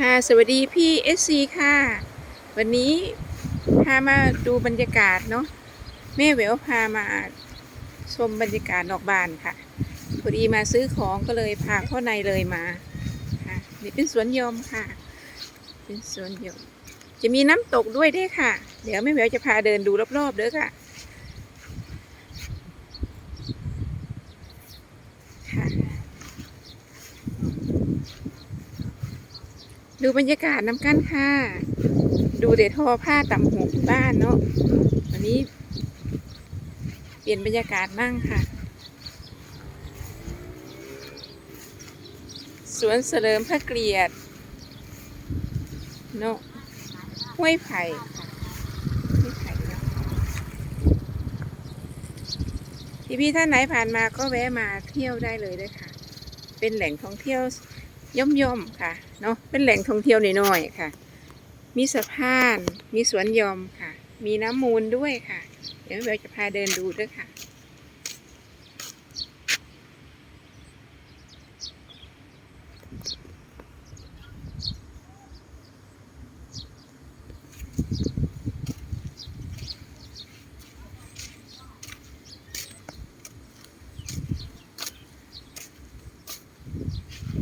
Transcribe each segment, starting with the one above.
ค่ะสวัสดีพี่เอสซีค่ะ วันนี้พามาดูบรรยากาศเนาะแม่แหววพามาชมบรรยากาศนอกบ้านค่ะพอดีมาซื้อของก็เลยพาเข้าในเลยมาค่ะนี่เป็นสวนยมค่ะ เป็นสวนยม จะมีน้ำตกด้วยด้วยค่ะ เดี๋ยวแม่แหววจะพาเดินดูรอบๆเด้อค่ะ ดูบรรยากาศน้ำกั้นค่ะ ดูเดทอผ้าต่ำหูบ้านเนาะวันนี้ เปลี่ยนบรรยากาศมั่งค่ะ สวนเสริมพระเกลียดเนาะห้วยไผ่ห้วยไผ่เนาะพี่พี่ๆท่านไหนผ่านมาก็แวะมาเที่ยวได้เลยด้วยค่ะ เป็นแหล่งท่องเที่ยว ย่อมย่อมๆค่ะเนาะเป็นแหล่งท่องเที่ยวน้อยๆค่ะ มีสะพาน มีสวนยอมค่ะ มีน้ำมูลด้วยค่ะ เดี๋ยวเราจะพาเดินดูด้วยค่ะ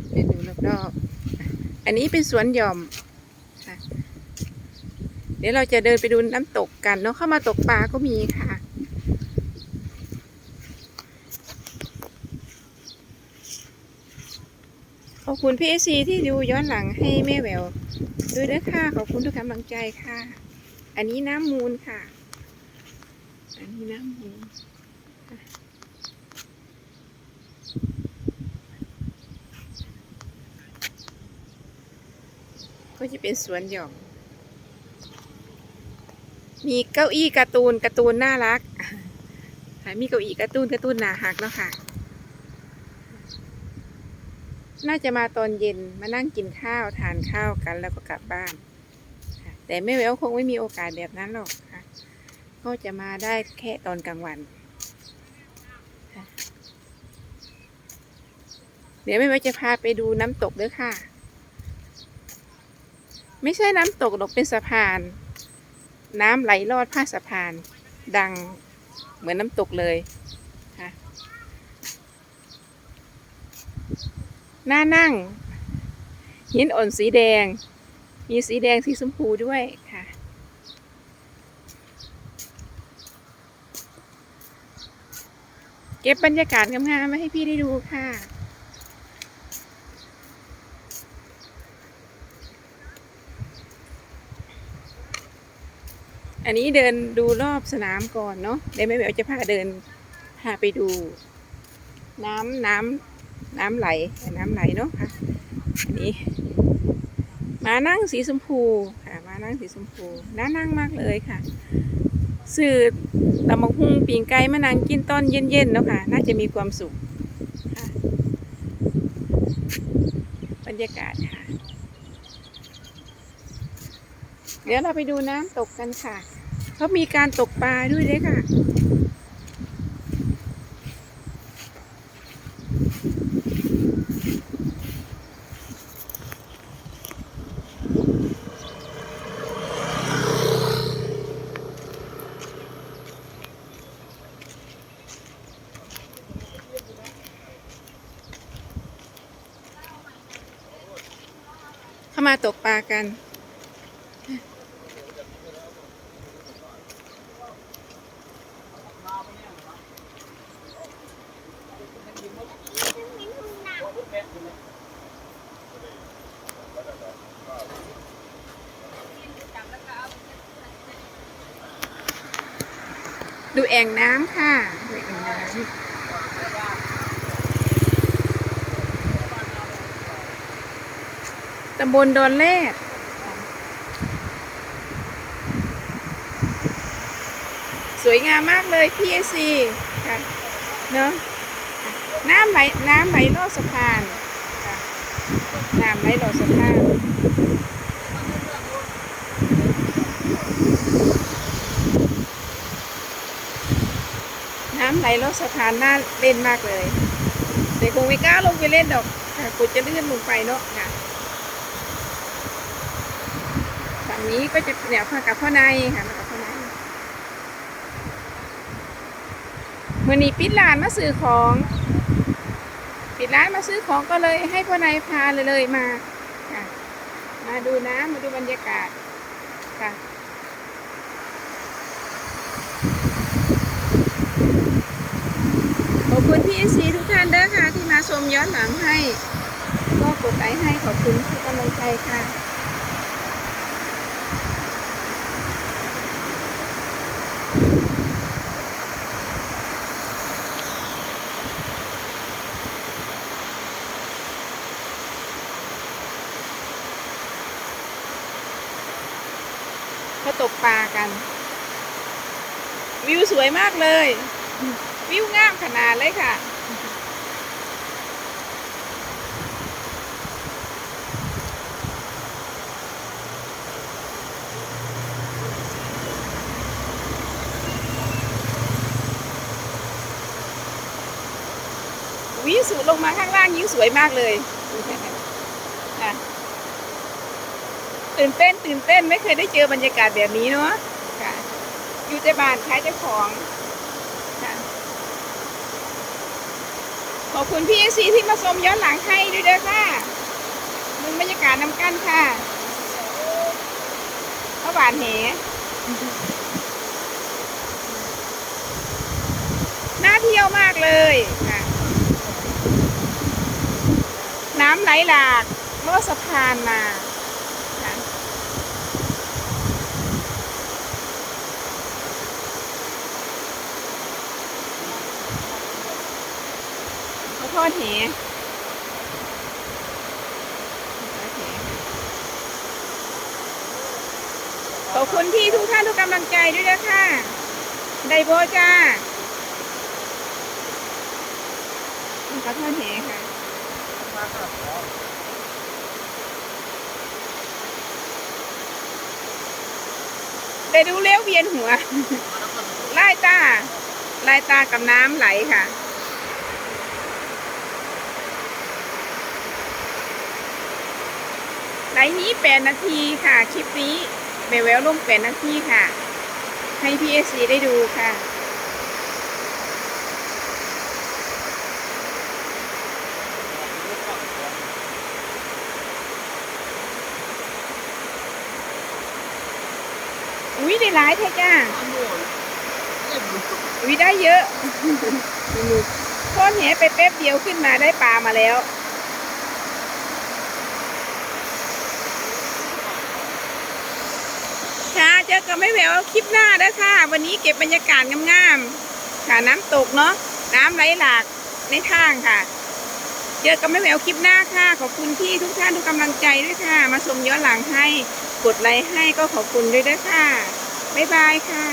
เดินดูรอบๆ อันนี้เป็นสวนหย่อมค่ะเดี๋ยวเราจะเดินไปดูน้ำตกกันเนาะเข้ามาตกปลาก็มีค่ะ ขอบคุณพี่เอซีที่ดูย้อนหลังให้แม่แววด้วยนะค่ะ ขอบคุณทุกกำลังใจค่ะ อันนี้น้ำมูลค่ะ อันนี้น้ำมูล ก็จะเป็นสวนหย่อม มีเก้าอี้การ์ตูนการ์ตูนน่ารักค่ะมีเก้าอี้การ์ตูนการ์ตูนหนาหักแล้วค่ะ น่าจะมาตอนเย็นมานั่งกินข้าวทานข้าวกันแล้วก็กลับบ้านแต่ไม่แววคงไม่มีโอกาสแบบนั้นหรอกค่ะ ก็จะมาได้แค่ตอนกลางวัน เดี๋ยวไม่แววจะพาไปดูน้ำตกด้วยค่ะ ไม่ใช่น้ำตกหรอกเป็นสะพาน น้ำไหลลอดผ้าสะพาน ดังเหมือนน้ำตกเลยค่ะหน้านั่ง หินอ่อนสีแดง มีสีแดงสีชมพูด้วยค่ะเก็บบรรยากาศงามๆมาให้พี่ได้ดูค่ะ อันนี้เดินดูรอบสนามก่อนเนาะเดี๋ยวแม่แหววจะพาเดินพาไปดู น้ำน้ำน้ำไหลน้ำไหลเนาะค่ะอันนี้มานั่งสีชมพูค่ะมานั่งสีชมพูน่านั่งมากเลยค่ะสื่อตำบักหุ่งปีงไก่มานั่งกินตอนเย็นๆเนาะค่ะ น่าจะมีความสุขบรรยากาศค่ะ เดี๋ยวเราไปดูน้ำตกกันค่ะ เขามีการตกปลาด้วยเลยค่ะ เข้ามาตกปลากัน ดูแอ่งน้ำค่ะดูแอ่งน้ำตำบลดอนแรดสวยงามมากเลยพี่เอซีค่ะเนอะน้ำไหลน้ำไหลลอดสะพานน้ำไหลลอดสะพานำไหลลดสะพานน่าเล่นมากเลย แต่คงไม่กล้าลงไปเล่นดอกค่ะกูจะลื่นลงไปเนาะค่ะงนี้ก็จะเนี่ยมากับพ่อในค่ะมากับพ่อในมื่อนี้ปิดร้านมาซื้อของปิดร้านมาซื้อของก็เลยให้พ่อในพาเลยเลยมาค่ะมาดูน้ำมาดูบรรยากาศค่ะ ขอบคุณพี่ซีทุกท่านเด้อค่ะ ที่มาชมย้อนหลังให้ ก็กดไลค์ให้ขอบคุณทุกกำลังใจค่ะเขาตกปลากัน วิวสวยมากเลย วิวงามขนาดเลยค่ะวิวสูงลงมาข้างล่างยิ่งสวยมากเลยค่ะตื่นเต้นตื่นเต้นไม่เคยได้เจอบรรยากาศแบบนี้เนาะค่ะอยู่แต่บ้านขายเจ้าของค่ะ ขอบคุณพี่เอซีที่มาชมย้อนหลังให้ด้วยเด้อค่ะมันบรรยากาศน้ำกันค่ะพระบานเหน่าเที่ยวมากเลยค่ะ น้ำไหลหลากลอดสะพานมาค่ะเขาท อดแหขอบคุณที่ทุกท่านทุกกำลังใจด้วยนะค่ะไดโบจ้าขอโทษแหค่ะแต่ดูเลี้ยวเวียนหัวไล่ตาไล่ตากับน้ำไหลค่ะ ไหลนี้แปดนาทีค่ะ คลิปนี้แมวแววลงแปดนาทีค่ะ ให้พีเอซีได้ดูค่ะอุ้ยได้หลายแท้จ้าอุ้ยได้เยอะทอดแหไปแป๊บเดียวขึ้นมาได้ปลามาแล้ว ค่ะเจอกันไม่แววคลิปหน้าได้ค่ะ วันนี้เก็บบรรยากาศงามๆค่ะน้ำตกเนาะน้ำไหลหลากในทางค่ะ เจอกันไม่แววคลิปหน้าค่ะ ขอบคุณที่ทุกท่านทุกกำลังใจด้วยค่ะ มาชมย้อนหลังให้กดไลค์ให้ก็ขอบคุณด้วยด้วยค่ะบ๊ายบายค่ะ